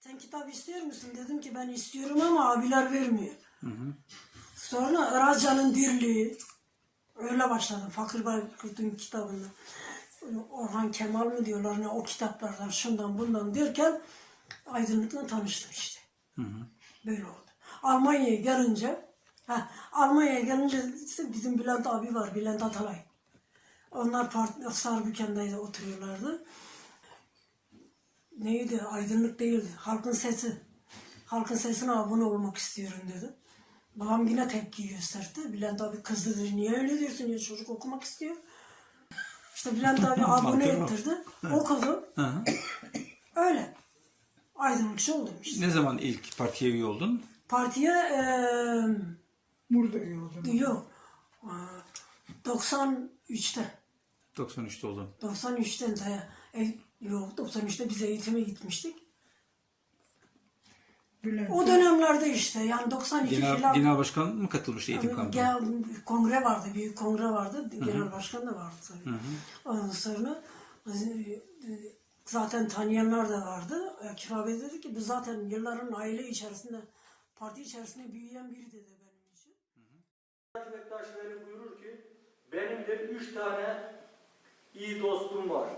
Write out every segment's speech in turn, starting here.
Sen kitap istiyor musun? Dedim ki ben istiyorum ama abiler vermiyor. Sonra Irakcan'ın dirliği öyle başladım. Fakir Baykurt'un kitabında. Orhan Kemal mı diyorlar ne o kitaplardan şundan bundan derken aydınlıkla tanıştım işte. Böyle oldu. Almanya'ya gelince ha, Almanya'ya gelince işte bizim Bülent abi var. Bülent Atalay. Onlar part, oturuyorlardı. Neydi? Aydınlık değildi. Halkın sesi. Halkın sesine abone olmak istiyorum dedi. Babam yine tepki gösterdi. Bülent abi kızdı dedi. Niye öyle diyorsun ya çocuk okumak istiyor. İşte Bülent abi abone ettirdi. Okudu. Öyle. Aydınlıkçı oldum işte. Ne zaman ilk partiye üye oldun? Partiye eee Burada iyi o zaman. yok. Eee, 93'te. 93'te oldun. 93'ten de e, yok 93'te biz eğitime gitmiştik. Bülent. O dönemlerde işte yani 92 Genel, filan. genel başkan mı katılmıştı eğitim kampına? Gel, kongre vardı, büyük kongre vardı. Genel başkan da vardı tabii. Ondan sonra e, e, zaten tanıyanlar da vardı. Akif abi dedi ki bu zaten yılların aile içerisinde, parti içerisinde büyüyen biri dedi benim için. Bektaş Veli buyurur ki, benim de üç tane iyi dostum var.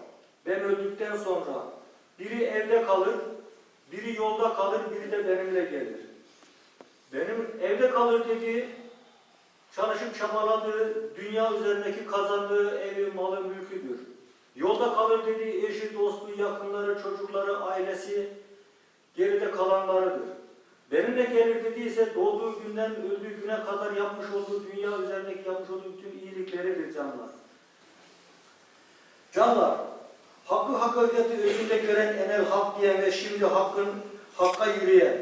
Ben öldükten sonra biri evde kalır, biri yolda kalır, biri de benimle gelir. Benim evde kalır dediği, çalışıp çabaladığı, dünya üzerindeki kazandığı evi, malı, mülküdür. Yolda kalır dediği eşi, dostu, yakınları, çocukları, ailesi, geride kalanlarıdır. Benimle gelir dediyse doğduğu günden öldüğü güne kadar yapmış olduğu dünya üzerindeki yapmış olduğu bütün iyilikleridir canlar. Canlar, hakkı hakikati özünde gören enel hak diyen ve şimdi hakkın hakka yürüyen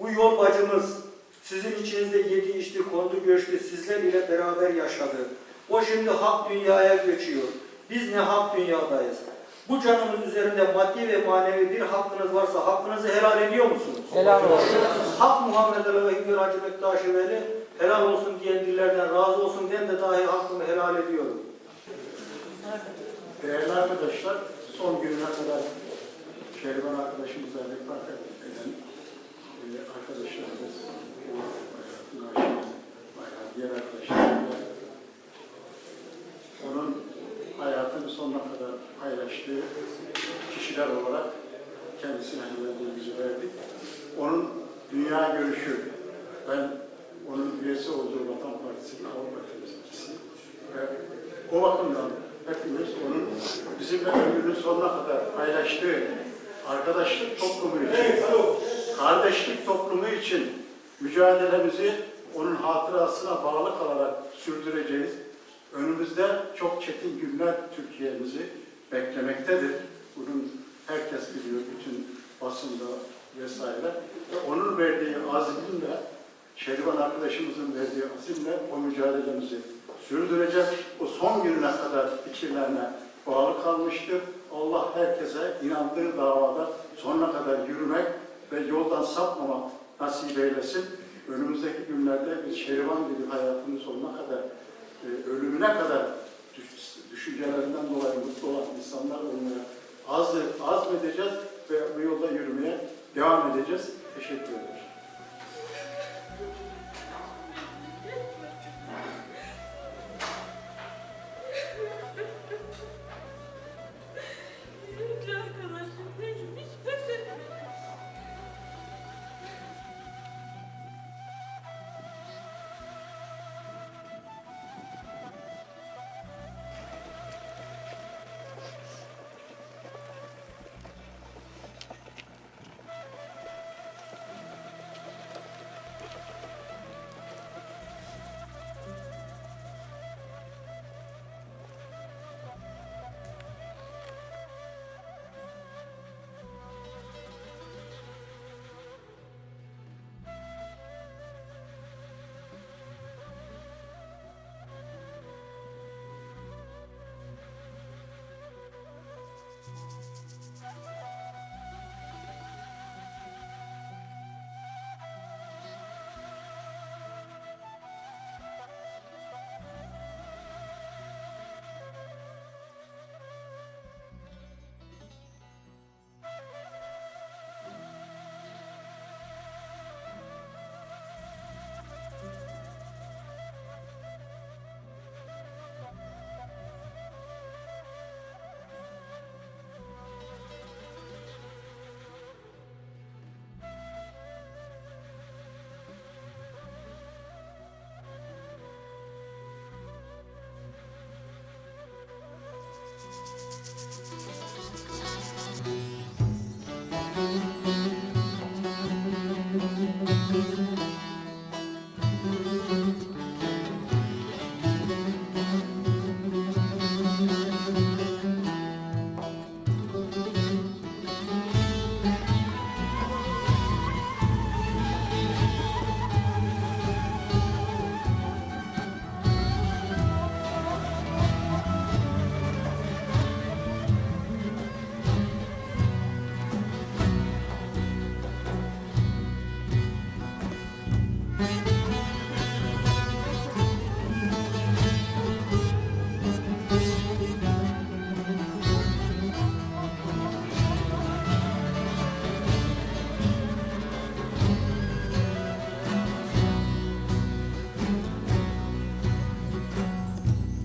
bu yol bacımız sizin içinizde yedi içti, kondu göçtü, sizler ile beraber yaşadı. O şimdi hak dünyaya göçüyor. Biz ne hak dünyadayız. Bu canımız üzerinde maddi ve manevi bir hakkınız varsa hakkınızı helal ediyor musunuz? Helal olsun. Hak Muhammed Hikmet Hacı Bektaşi Veli helal olsun diyen dillerden razı olsun ben de dahi hakkımı helal ediyorum. Değerli arkadaşlar, son gününe kadar Şehriban arkadaşımıza vefat eden e, arkadaşlarımız, Bayrak'ın Ayşe, Bayrak, diğer arkadaşlarımız, onun hayatını sonuna kadar paylaştığı kişiler olarak kendisine hürmetimizi verdik. Onun dünya görüşü, ben onun üyesi olduğu Vatan Partisi'nin Avrupa temsilcisi ve o bakımdan hepimiz onun bizimle ömrünün sonuna kadar paylaştığı arkadaşlık toplumu için, kardeşlik toplumu için mücadelemizi onun hatırasına bağlı kalarak sürdüreceğiz. Önümüzde çok çetin günler Türkiye'mizi beklemektedir. Bunun herkes biliyor, bütün basında vesaire. Ve onun verdiği azimle, Şerivan arkadaşımızın verdiği azimle o mücadelemizi sürdüreceğiz. O son gününe kadar fikirlerine bağlı kalmıştır. Allah herkese inandığı davada sonuna kadar yürümek ve yoldan sapmamak nasip eylesin. Önümüzdeki günlerde biz Şerivan gibi hayatının sonuna kadar, e, ölümüne kadar düş- düşüncelerinden dolayı mutlu olan insanlar olmaya az,